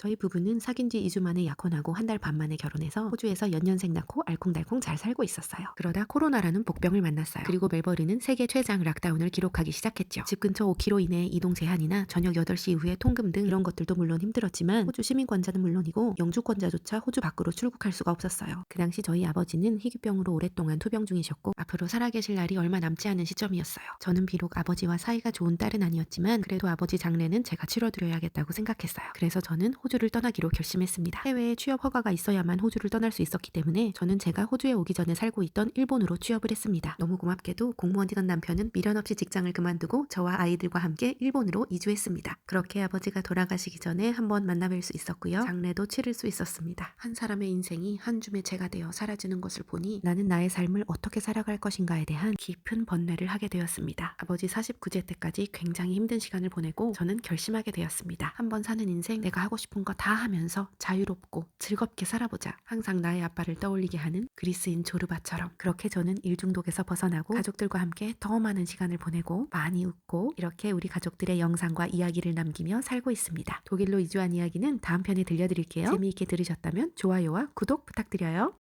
저희 부부는 사귄 지 2주 만에 약혼하고 한 달 반 만에 결혼해서 호주에서 연년생 낳고 알콩달콩 잘 살고 있었어요. 그러다 코로나라는 복병을 만났어요. 그리고 멜버른은 세계 최장 락다운을 기록하기 시작했죠. 집 근처 5km 이내의 이동 제한이나 저녁 8시 이후의 통금 등 이런 것들도 물론 힘들었지만 호주 시민권자는 물론이고 영주권자조차 호주 밖으로 출국할 수가 없었어요. 그 당시 저희 아버지는 희귀병으로 오랫동안 투병 중이셨고 앞으로 살아계실 날이 얼마 남지 않은 시점이었어요. 저는 비록 아버지와 사이가 좋은 딸은 아니었지만 그래도 아버지 장례는 제가 치러드려야겠다고 생각했어요. 그래서 저는 호 주를 떠나기로 결심했습니다. 해외에 취업 허가가 있어야만 호주를 떠날 수 있었기 때문에 저는 제가 호주에 오기 전에 살고 있던 일본으로 취업을 했습니다. 너무 고맙게도 공무원이던 남편은 미련 없이 직장을 그만두고 저와 아이들과 함께 일본으로 이주했습니다. 그렇게 아버지가 돌아가시기 전에 한번 만나뵐 수 있었고요. 장례도 치를 수 있었습니다. 한 사람의 인생이 한 줌의 재가 되어 사라지는 것을 보니 나는 나의 삶을 어떻게 살아갈 것인가에 대한 깊은 번뇌를 하게 되었습니다. 아버지 49제 때까지 굉장히 힘든 시간을 보내고 저는 결심하게 되었습니다. 한번 사는 인생 내가 하고 싶은 거 다 하면서 자유롭고 즐겁게 살아보자. 항상 나의 아빠를 떠올리게 하는 그리스인 조르바처럼 그렇게 저는 일중독에서 벗어나고 가족들과 함께 더 많은 시간을 보내고 많이 웃고 이렇게 우리 가족들의 영상과 이야기를 남기며 살고 있습니다. 독일로 이주한 이야기는 다음 편에 들려드릴게요. 재미있게 들으셨다면 좋아요와 구독 부탁드려요.